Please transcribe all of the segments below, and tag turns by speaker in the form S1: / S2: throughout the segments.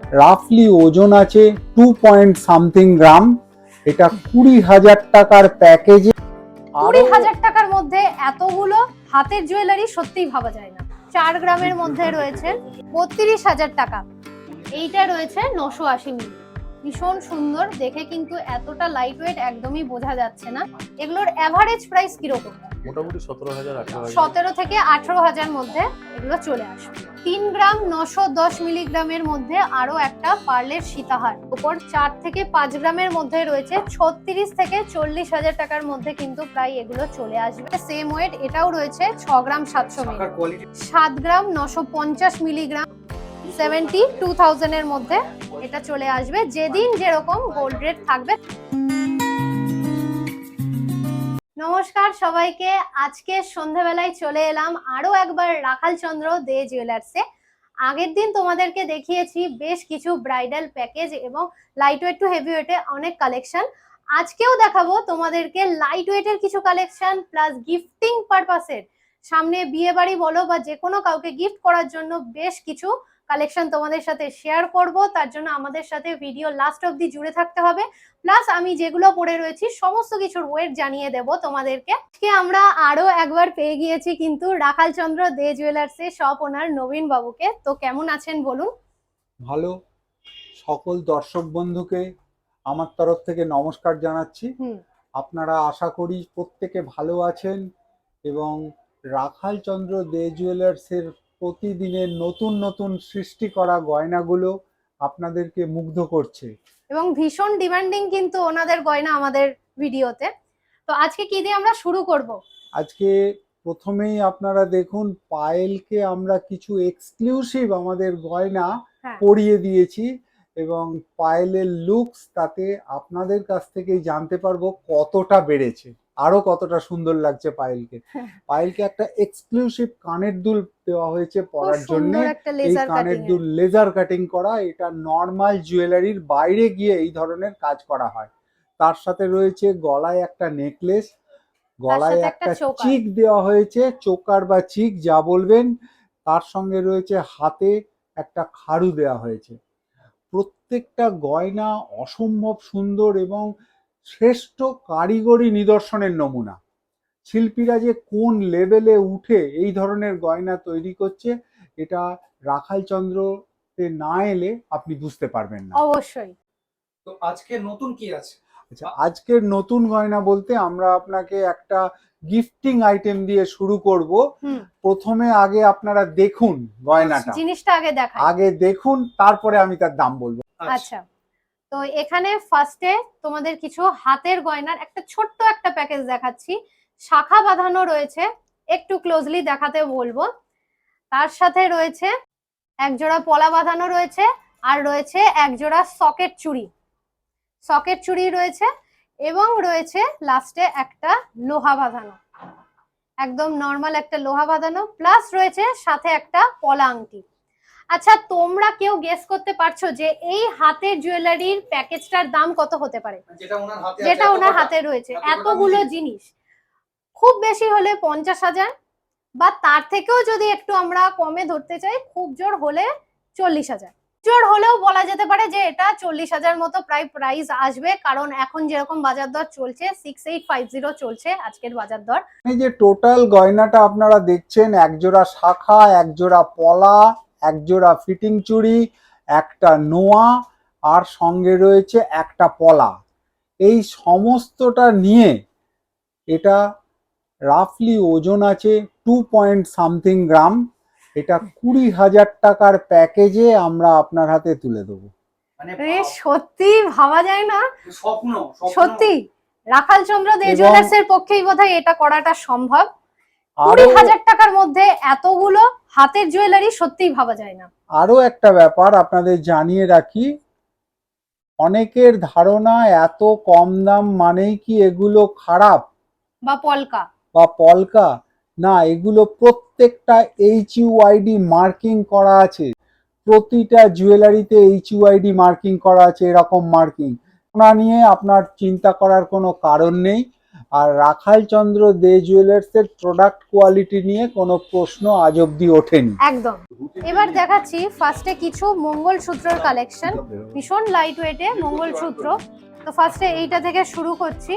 S1: রাফলি ওজন আছে two point something গ্রাম। এটা কুড়ি হাজার টাকার প্যাকেজে।
S2: কুড়ি হাজার টাকার মধ্যে এতগুলো হাতের জুয়েলারি সত্যিই ভাবা যায় না। চার গ্রামের মধ্যে রয়েছে বত্রিশ হাজার টাকা। এইটা রয়েছে নশো আশি মিলি। ভীষণ সুন্দর দেখে কিন্তু এতটা লাইট ওয়েট একদমই বোঝা যাচ্ছে না। এগুলোর অ্যাভারেজ প্রাইস কীরকম?
S3: মোটামুটি সতেরো হাজার
S2: সতেরো থেকে আঠারো হাজার মধ্যে এগুলো চলে আসবে তিন গ্রাম নশো দশ মিলিগ্রামের মধ্যে আরও একটা পার্লের সীতাহার। উপর চার থেকে পাঁচ গ্রামের মধ্যে রয়েছে ছত্রিশ থেকে চল্লিশ হাজার টাকার মধ্যে কিন্তু প্রায় এগুলো চলে আসবে। সেম ওয়েট এটাও রয়েছে ছ গ্রাম সাতশো মিলি। সাত গ্রাম নশো পঞ্চাশ মিলিগ্রাম সেভেন্টি টু থাউজেন্ডের মধ্যে এটা চলে আসবে। যেদিন যেরকম গোল্ড রেট থাকবে। নমস্কার সবাইকে। আজকে সন্ধ্যাবেলায় চলে এলাম আরও একবার রাখাল চন্দ্র দে জুয়েলার্সে। আগের দিন তোমাদেরকে দেখিয়েছি বেশ কিছু ব্রাইডাল প্যাকেজ এবং লাইট ওয়েট টু হেভি ওয়েটে অনেক কালেকশন আজকেও দেখাবো তোমাদেরকে লাইট ওয়েটের কিছু কালেকশন প্লাস গিফটিং পারপাসের সামনে বিয়ে বাড়ি বলো বা যে কোনো কাউকে গিফট করার জন্য বেশ কিছু কালেকশন তোমাদের সাথে শেয়ার করব তার জন্য আমাদের সাথে ভিডিও লাস্ট অবধি জুড়ে থাকতে হবে। প্লাস আমি যেগুলো পড়ে রয়েছি সমস্ত কিছুর ওয়েট জানিয়ে দেব তোমাদেরকে। আজকে আমরা আরও একবার পেয়ে গিয়েছি কিন্তু রাখাল চন্দ্র দে জুয়েলার্স এর শপ ওনার নবীন বাবুকে। তো কেমন আছেন বলুন?
S1: ভালো। সকল দর্শক বন্ধুকে আমার তরফ থেকে নমস্কার জানাচ্ছি। আপনারা আশা করি প্রত্যেকে ভালো আছেন এবং রাখাল চন্দ্র দে জুয়েলার্সের প্রতিদিনের নতুন নতুন সৃষ্টি করা গয়নাগুলো আপনাদেরকে মুগ্ধ করছে।
S2: এবং ভীষণ ডিমান্ডিং কিন্তু ওনাদের গয়না আমাদের ভিডিওতে। তো আজকে কি দিয়ে আমরা শুরু করব?
S1: আজকে প্রথমেই আপনারা দেখুন পায়েলকে আমরা কিছু এক্সক্লুসিভ আমাদের গয়না
S2: হ্যাঁ।
S1: পরিয়ে দিয়েছি এবং পায়েলের লুকস তাতে আপনাদের কাছ থেকেই জানতে পারব কতটা বেড়েছে। আরও কতটা সুন্দর লাগছে পায়েলকে।
S2: হ্যাঁ।
S1: পায়েলকে একটা এক্সক্লুসিভ কানের দুল দেওয়া হয়েছে পরার জন্য। এই কানের দুল লেজার কাটিং করা এটা নর্মাল জুয়েলারির বাইরে গিয়ে এই ধরনের কাজ করা হয়। তার সাথে রয়েছে গলায় একটা নেকলেস গলায়
S2: একটা
S1: একটা চিক দেওয়া হয়েছে চোকার বা চিক যা বলবেন। তার সঙ্গে রয়েছে হাতে একটা খাড়ু দেওয়া হয়েছে। প্রত্যেকটা গয়না অসম্ভব সুন্দর এবং শ্রেষ্ঠ কারিগরি নিদর্শনের নমুনা। শিল্পীরা যে কোন লেভেলে উঠে এই ধরনের গয়না তৈরি করছে এটা রাখাল চন্দ্রতে না এলে আপনি বুঝতে পারবেন না।
S2: অবশ্যই।
S4: তো আজকে নতুন কি আছে?
S1: আচ্ছা আজকের নতুন গয়না বলতে আমরা আপনাকে একটা গিফটিং আইটেম দিয়ে শুরু করব। প্রথমে আগে আপনারা দেখুন গয়নাটা।
S2: জিনিসটা আগে দেখাই
S1: আগে দেখুন তারপরে আমি তার দাম বলব।
S2: আচ্ছা। তো এখানে ফার্স্টে তোমাদের কিছু হাতের গয়নার একটা ছোট্ট একটা প্যাকেজ দেখাচ্ছি। শাখা বাঁধানো রয়েছে, একটু ক্লোজলি দেখাতে বলব। তার সাথে রয়েছে এক জোড়া পলা বাঁধানো রয়েছে আর রয়েছে এক জোড়া সকেট চুড়ি। সকেট চুড়ি রয়েছে এবং রয়েছে লাস্টে একটা লোহা বাঁধানো। একদম নর্মাল একটা লোহা বাঁধানো প্লাস রয়েছে সাথে একটা পলা আংটি। আচ্ছা তোমরা কেউ গেস করতে পারছ যে এই হাতের জুয়েলারির প্যাকেজটার দাম কত হতে পারে
S4: যেটা ওনার হাতে আছে,
S2: যেটা ওনার? হাতে রয়েছে এতগুলো
S4: জিনিস?
S2: খুব বেশি হলে পঞ্চাশ হাজার বা তার থেকেও যদি একটু আমরা কমে ধরতে চাই খুব জোর হলে চল্লিশ হাজার জোর হলেও বলা যেতে পারে যে এটা চল্লিশ হাজার মতো প্রায় প্রাইস আসবে কারণ এখন যেরকম বাজার দর চলছে সিক্স এইট ফাইভ জিরো চলছে আজকের বাজার দর
S1: এই যে টোটাল গয়নাটা আপনারা দেখছেন এক জোড়া শাখা একজোড়া পলা এক জোড়া ফিটিং চুড়ি একটা নোয়া আর সঙ্গে রয়েছে একটা পলা। এই সমস্তটা নিয়ে এটা রাফলি ওজন আছে টু পয়েন্ট সামথিং গ্রাম। এটা কুড়ি হাজার টাকার প্যাকেজে আমরা আপনার হাতে তুলে দেবো।
S4: মানে
S2: এ সত্যি? ভাবা যায় না?
S4: স্বপ্ন স্বপ্ন।
S2: সত্যি? রাখাল চন্দ্র দে জুয়েলার্স এর পক্ষেই বোধহয় এটা করাটা সম্ভব। কুড়ি হাজার টাকার মধ্যে এতগুলো হাতের জুয়েলারি সত্যিই ভাবা যায় না।
S1: আরও একটা ব্যাপার আপনাদের জানিয়ে রাখি অনেকের ধারণা এত কম দাম মানেই কি এগুলো খারাপ?
S2: বা পলকা।
S1: বা পলকা? না এগুলো প্রত্যেকটা এইচ ইউআইডি মার্কিং করা আছে। প্রতিটা জুয়েলারিতে এইচ ইউআইডি মার্কিং করা আছে এরকম মার্কিং ওনা নিয়ে আপনার চিন্তা করার কোনো কারণ নেই। আর রাখাল চন্দ্র দে জুয়েলার্সের প্রোডাক্ট কোয়ালিটি নিয়ে কোনো প্রশ্ন আজ অব্দি ওঠেনি।
S2: একদম। এবার দেখাচ্ছি ফার্স্টে কিছু মঙ্গলসূত্রের কালেকশন ভীষণ লাইট ওয়েটে মঙ্গলসূত্র। তো ফার্স্টে এইটা থেকে শুরু করছি।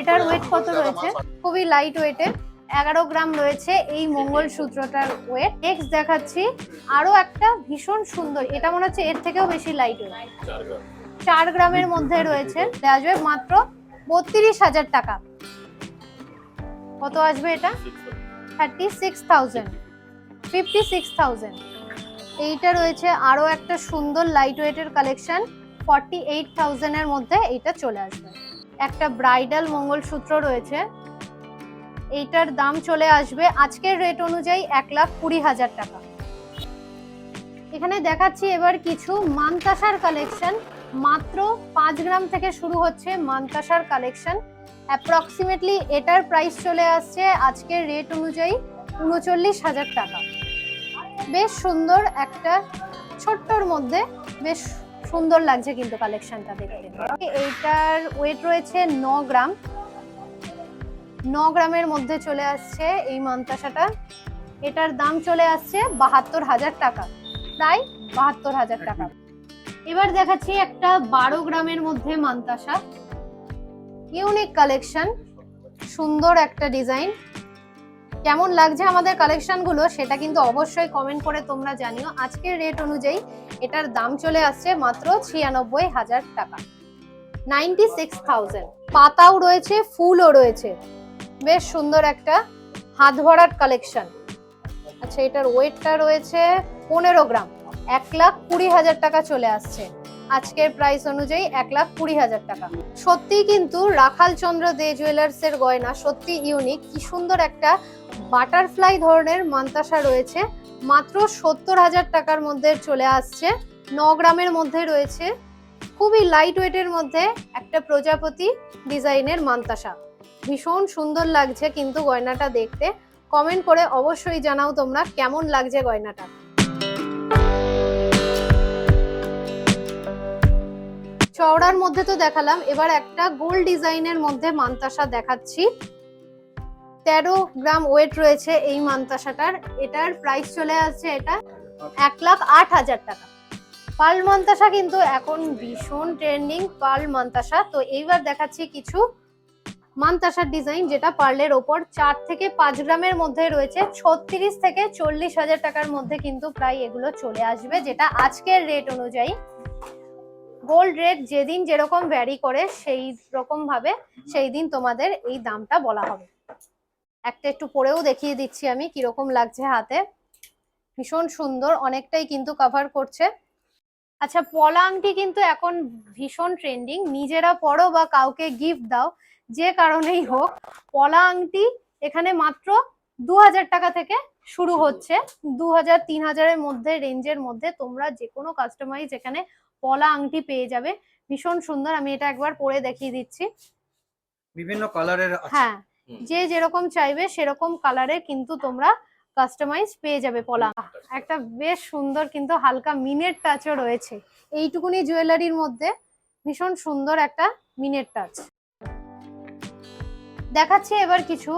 S2: এটার ওয়েট কত রয়েছে? খুবই লাইট ওয়েটে এগারো গ্রাম রয়েছে এই মঙ্গলসূত্রটার ওয়েট নেক্সট দেখাচ্ছি আরও একটা ভীষণ সুন্দর। এটা মনে হচ্ছে এর থেকেও বেশি লাইট ওয়েট চার গ্রামের মধ্যে রয়েছে। আসবে মাত্র বত্রিশ হাজার টাকা। কত আসবে এটা? Thirty six thousand fifty six thousand এইটা রয়েছে আরও একটা সুন্দর লাইট ওয়েটের কালেকশন ফর্টি এইট থাউজেন্ডের মধ্যে এইটা চলে আসবে। একটা ব্রাইডাল মঙ্গলসূত্র রয়েছে। এইটার দাম চলে আসবে আজকের রেট অনুযায়ী এক লাখ কুড়ি হাজার টাকা। এখানে দেখাচ্ছি এবার কিছু মানতাসার কালেকশন মাত্র পাঁচ গ্রাম থেকে শুরু হচ্ছে মানতাসার কালেকশন। অ্যাপ্রক্সিমেটলি এটার প্রাইস চলে আসছে আজকের রেট অনুযায়ী উনচল্লিশ হাজার টাকা। বেশ সুন্দর একটা ছোট্টর মধ্যে বেশ সুন্দর লাগছে কিন্তু কালেকশনটা দেখতে। এইটার ওয়েট রয়েছে ন গ্রাম। ন গ্রামের মধ্যে চলে আসছে এই মান্তাসাটা এটার দাম চলে আসছে বাহাত্তর হাজার টাকা। প্রায় বাহাত্তর হাজার টাকা। এবার দেখাচ্ছি একটা বারো গ্রামের মধ্যে মান্তাসা। ইউনিক কালেকশন সুন্দর একটা ডিজাইন কেমন লাগছে আমাদের কালেকশনগুলো সেটা কিন্তু অবশ্যই কমেন্ট করে তোমরা জানিও। আজকের রেট অনুযায়ী এটার দাম চলে আসছে মাত্র ছিয়ানব্বই হাজার টাকা। নাইনটি সিক্স থাউজেন্ড পাতাও রয়েছে, ফুলও রয়েছে। বেশ সুন্দর একটা হাত ভরাট কালেকশন আচ্ছা এটার ওয়েটটা রয়েছে পনেরো গ্রাম। এক লাখ কুড়ি হাজার টাকা চলে আসছে। আজকের প্রাইস অনুযায়ী এক লাখ কুড়ি হাজার টাকা। সত্যি কিন্তু রাখাল চন্দ্র দে জুয়েলার্স এর গয়না সত্যি ইউনিক কি সুন্দর একটা বাটারফ্লাই ধরনের মান্তাসা রয়েছে। মাত্র সত্তর হাজার টাকার মধ্যে চলে আসছে। ন গ্রামের মধ্যে রয়েছে। খুবই লাইট ওয়েটের মধ্যে একটা প্রজাপতি ডিজাইনের মান্তাসা। ভীষণ সুন্দর লাগছে কিন্তু গয়নাটা দেখতে। কমেন্ট করে অবশ্যই জানাও তোমরা কেমন লাগছে গয়নাটা। চওড়ার মধ্যে তো দেখালাম, এবার একটা গোল্ড ডিজাইনের মধ্যে মান্তাসা দেখাচ্ছি। তেরো গ্রাম ওয়েট রয়েছে এই মান্তাসাটার, এটার প্রাইস চলে আসছে এটা এক লাখ আট হাজার টাকা। পাল মান্তাসা কিন্তু এখন ভীষণ ট্রেন্ডিং পাল মান্তাসা, তো এইবার দেখাচ্ছি কিছু মান্তাসার ডিজাইন যেটা পার্লের ওপর চার থেকে পাঁচ গ্রামের মধ্যে রয়েছে, ছত্রিশ থেকে চল্লিশ হাজার টাকার মধ্যে কিন্তু প্রায় এগুলো চলে আসবে, যেটা আজকের রেট অনুযায়ী। গোল্ড রেট যেদিন যেরকম ভ্যারি করে সেই রকম ভাবে সেই দিন তোমাদের এই দামটা বলা হবে। একটা একটু পরেও দেখিয়ে দিচ্ছি আমি কীরকম লাগছে হাতে। ভীষণ সুন্দর অনেকটাই কিন্তু কভার করছে। আচ্ছা পলা আংটি কিন্তু এখন ভীষণ ট্রেন্ডিং নিজেরা পড়ো বা কাউকে গিফট দাও যে কারণেই হোক পলা আংটি এখানে মাত্র দু হাজার টাকা থেকে শুরু হচ্ছে। দু হাজার তিন হাজারের মধ্যে রেঞ্জের মধ্যে তোমরা যে কোনো কাস্টমাইজ এখানে পলা আংটি পেয়ে যাবে। ভীষণ সুন্দর আমি এটা একবার পরে দেখিয়ে দিচ্ছি।
S4: বিভিন্ন কালারের
S2: হ্যাঁ যে যেরকম চাইবে সেরকম কালারে কিন্তু তোমরা কাস্টমাইজ পেয়ে যাবে পলা। একটা বেশ সুন্দর কিন্তু হালকা মিনের টাচও রয়েছে। এইটুকুনি জুয়েলারির মধ্যে ভীষণ সুন্দর একটা মিনের টাচ। দেখাচ্ছি এবার কিছু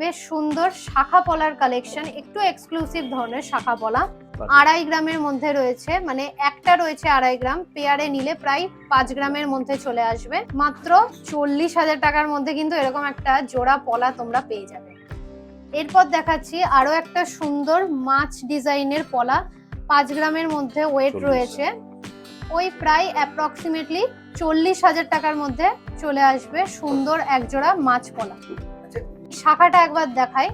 S2: বেশ সুন্দর শাখা পলার কালেকশন একটু এক্সক্লুসিভ ধরনের শাখা পলা। আড়াই গ্রামের মধ্যে রয়েছে মানে একটা রয়েছে আড়াই গ্রাম পেয়ারে নিলে প্রায় পাঁচ গ্রামের মধ্যে চলে আসবে। মাত্র চল্লিশ হাজার টাকার মধ্যে কিন্তু এরকম একটা জোড়া পলা তোমরা পেয়ে যাবে। এরপর দেখাচ্ছি আরও একটা সুন্দর মাছ ডিজাইনের পলা পাঁচ গ্রামের মধ্যে ওয়েট রয়েছে। ওই প্রায় অ্যাপ্রক্সিমেটলি চল্লিশ হাজার টাকার মধ্যে চলে আসবে সুন্দর এক জোড়া মাছ পলা।
S4: আচ্ছা,
S2: শাখাটা একবার দেখাই।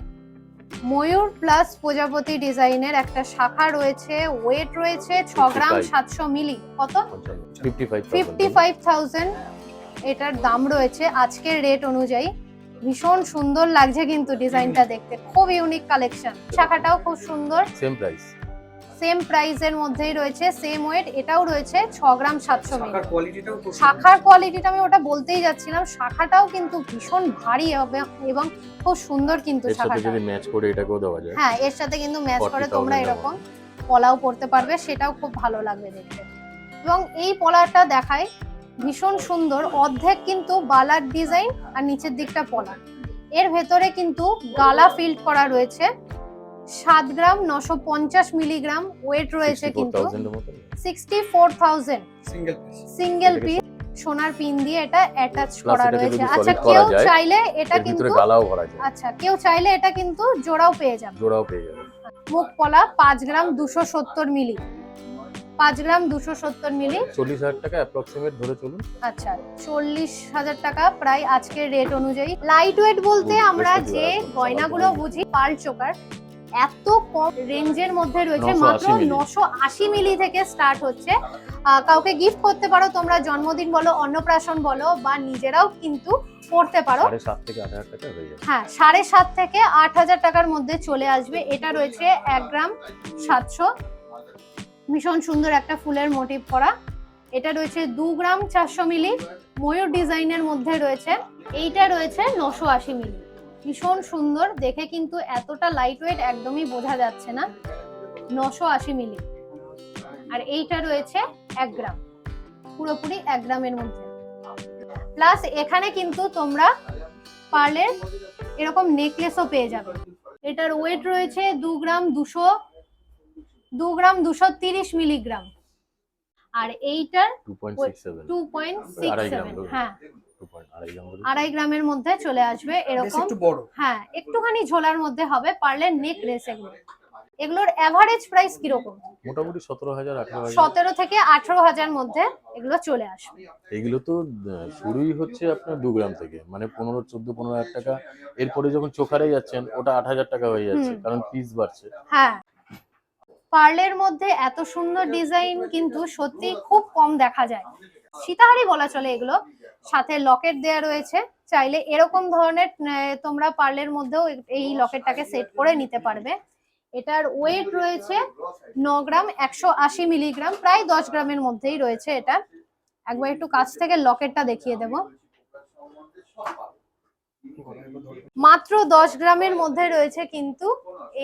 S2: ময়ূর প্লাস প্রজাপতি ডিজাইনের একটা শাখা রয়েছে ওয়েট রয়েছে ছ গ্রাম সাতশো মিলি। কত?
S3: ফিফটি ফাইভ
S2: থাউজেন্ড এটার দাম রয়েছে আজকের রেট অনুযায়ী। ভীষণ সুন্দর লাগছে কিন্তু ডিজাইনটা দেখতে। খুব ইউনিক কালেকশন শাখাটাও খুব সুন্দর।
S3: সেম প্রাইস
S2: সেম প্রাইসের মধ্যেই রয়েছে সেম ওয়েট এটাও রয়েছে ছ গ্রাম সাতশো মিলি।
S4: শাখার কোয়ালিটিটাও খুব
S2: শাখার কোয়ালিটিটা আমি ওটা বলতেই যাচ্ছিলাম শাখাটাও কিন্তু ভীষণ ভারী হবে এবং খুব সুন্দর কিন্তু শাখাটা।
S3: যদি ম্যাচ করে এটাকেও দেওয়া যায়।
S2: হ্যাঁ এর সাথে কিন্তু ম্যাচ করে তোমরা এরকম পলাও পরতে পারবে সেটাও খুব ভালো লাগবে দেখতে। এবং এই পলাটা দেখায় ভীষণ সুন্দর অর্ধেক কিন্তু বালার ডিজাইন আর নিচের দিকটা পলা এর ভেতরে কিন্তু গালা ফিল্ড করা রয়েছে। সাত গ্রাম নশো পঞ্চাশ মিলিগ্রাম ওয়েট রয়েছে কিন্তু
S3: 64,000 এর মতো।
S2: Sixty four thousand
S4: single piece
S2: single
S3: এটা
S2: পিস সোনার পিন দিয়ে এটা অ্যাটাচ করা রয়েছে। আচ্ছা কেউ চাইলে এটা কিন্তু আচ্ছা কেউ চাইলে এটা কিন্তু জোড়াও পেয়ে যাবে।
S3: জোড়াও পেয়ে যাবে।
S2: মুখ পলা পাঁচ গ্রাম দুশো সত্তর মিলি। পাঁচ গ্রাম দুশো সত্তর মিলি।
S3: চল্লিশ হাজার টাকা অ্যাপ্রক্সিমেট ধরে চলুন।
S2: আচ্ছা চল্লিশ হাজার টাকা প্রায় আজকের রেট অনুযায়ী। লাইট ওয়েট বলতে আমরা যে গয়নাগুলো বুঝি পাল চোকার এত কম রেঞ্জের মধ্যে রয়েছে
S3: 980
S2: মাত্র। নশো আশি মিলি থেকে স্টার্ট হচ্ছে। কাউকে গিফট করতে পারো তোমরা জন্মদিন বলো অন্নপ্রাশন বলো বা নিজেরাও কিন্তু পড়তে পারো।
S3: হয়ে
S2: হ্যাঁ সাড়ে সাত থেকে আট হাজার টাকার মধ্যে চলে আসবে। এটা রয়েছে এক গ্রাম সাতশো। ভীষণ সুন্দর একটা ফুলের মোটিভ করা। এটা রয়েছে দু গ্রাম চারশো মিলি। ময়ূর ডিজাইনের মধ্যে রয়েছে। এইটা রয়েছে নশো আশি মিলি। ভীষণ সুন্দর। দেখে কিন্তু এতটা লাইট ওয়েট একদমই বোঝা যাচ্ছে না। নশো আশি মিলি। আর এইটা রয়েছে এক গ্রাম। পুরোপুরি এক গ্রামের মধ্যে। প্লাস এখানে কিন্তু তোমরা পার্লের এরকম নেকলেসও পেয়ে যাবে। এটার ওয়েট রয়েছে দু গ্রাম দুশো দু গ্রাম দুশো তিরিশ মিলিগ্রাম। আর এইটার
S3: টু পয়েন্ট সিক্স সেভেন।
S2: হ্যাঁ।
S3: আড়াই
S2: গ্রামের মধ্যে চলে আসবে এরকম। হ্যাঁ একটুখানি ঝোলার মধ্যে হবে পারলে নেকলেস এগুলো। এগুলোর অ্যাভারেজ প্রাইস কীরকম?
S3: মোটামুটি সতেরো হাজার
S2: সতেরো থেকে আঠারো হাজার মধ্যে এগুলো চলে আসবে।
S3: এগুলো তো শুরুই হচ্ছে আপনার দু গ্রাম থেকে। মানে পনেরো চোদ্দ পনেরো হাজার টাকা। এরপরে যখন চোখারে যাচ্ছেন ওটা আট হাজার টাকা হয়ে যাচ্ছে কারণ পিস বাড়ছে।
S2: হ্যাঁ। পার্লের মধ্যে এত সুন্দর ডিজাইন কিন্তু সত্যি খুব কম দেখা যায়। সীতাহারি বলা চলে এগুলো। সাথে লকেট দেয়া রয়েছে, চাইলে এরকম ধরনের তোমরা পার্লের মধ্যেও এই লকেটটাকে সেট করে নিতে পারবে। এটার ওয়েট রয়েছে ন গ্রাম একশো আশি মিলিগ্রাম, প্রায় দশ গ্রামের মধ্যেই রয়েছে এটা। একবার একটু কাছ থেকে লকেটটা দেখিয়ে দেবো। মাত্র দশ গ্রামের মধ্যে রয়েছে কিন্তু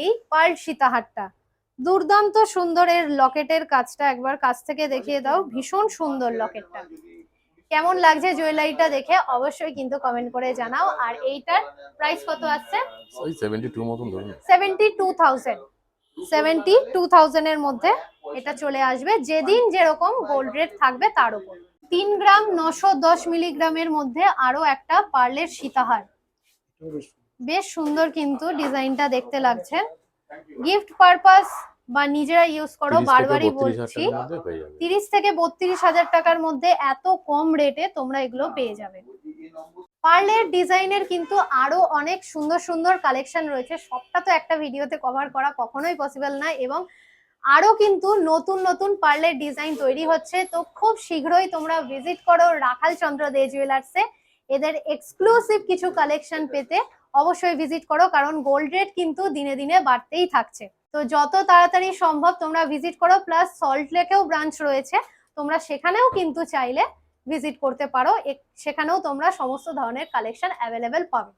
S2: এই পার্ল সীতাহারটা। দুর্দান্ত সুন্দর এর লকেটের কাজটা একবার কাছ থেকে দেখিয়ে দাও। ভীষণ সুন্দর লকেটটা। কেমন লাগছে জুয়েলারিটা দেখে অবশ্যই কিন্তু কমেন্ট করে জানাও। আর এইটার প্রাইস কত আসছে?
S3: ওই সেভেন্টি টু মতন ধরুন।
S2: সেভেন্টি টু থাউজেন্ড সেভেন্টি মধ্যে এটা চলে আসবে। যেদিন যেরকম গোল্ড রেট থাকবে তার উপর। তিন গ্রাম নশো দশ মিলিগ্রামের মধ্যে আরও একটা পার্লের সীতাহার। বেশ সুন্দর। কিন্তু ডিজাইনটা দেখতে লাগছে। গিফট পারপাস বা নিজেরা ইউজ করো বারবারই বলছি তিরিশ থেকে বত্রিশ হাজার টাকার মধ্যে এত কম রেটে তোমরা এগুলো পেয়ে যাবে। পার্লের ডিজাইনের কিন্তু আরও অনেক সুন্দর সুন্দর কালেকশন রয়েছে। সবটা তো একটা ভিডিওতে কভার করা কখনোই পসিবল না এবং আরও কিন্তু নতুন নতুন পার্লের ডিজাইন তৈরি হচ্ছে। তো খুব শীঘ্রই তোমরা ভিজিট করো রাখাল চন্দ্র দে জুয়েলার্সে এদের এক্সক্লুসিভ কিছু কালেকশন পেতে অবশ্যই ভিজিট করো, কারণ গোল্ড রেট কিন্তু দিনে দিনে বাড়তেই থাকছে। তো যত তাড়াতাড়ি সম্ভব তোমরা ভিজিট করো প্লাস সল্ট লেকেও ব্রাঞ্চ রয়েছে, তোমরা সেখানেও কিন্তু চাইলে ভিজিট করতে পারো সেখানেও তোমরা সমস্ত ধরনের কালেকশন অ্যাভেলেবেল পাবে।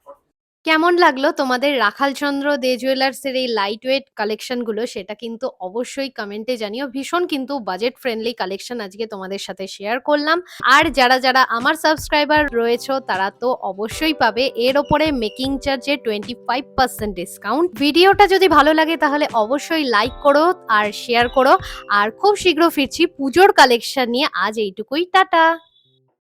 S2: কেমন লাগল তোমাদের রাখালচন্দ্র দে জুয়েলার্সের এই লাইট ওয়েট কালেকশনগুলো সেটা কিন্তু অবশ্যই কমেন্টে জানিও। ভীষণ কিন্তু বাজেট ফ্রেন্ডলি কালেকশন আজকে তোমাদের সাথে শেয়ার করলাম। আর যারা যারা আমার সাবস্ক্রাইবার রয়েছে, তারা তো অবশ্যই পাবে। এর ওপরে মেকিং চার্জে টোয়েন্টি ফাইভ পার্সেন্ট ডিসকাউন্ট ভিডিওটা যদি ভালো লাগে তাহলে অবশ্যই লাইক করো আর শেয়ার করো। আর খুব শীঘ্র ফিরছি পুজোর কালেকশন নিয়ে। আজ এইটুকুই। টাটা!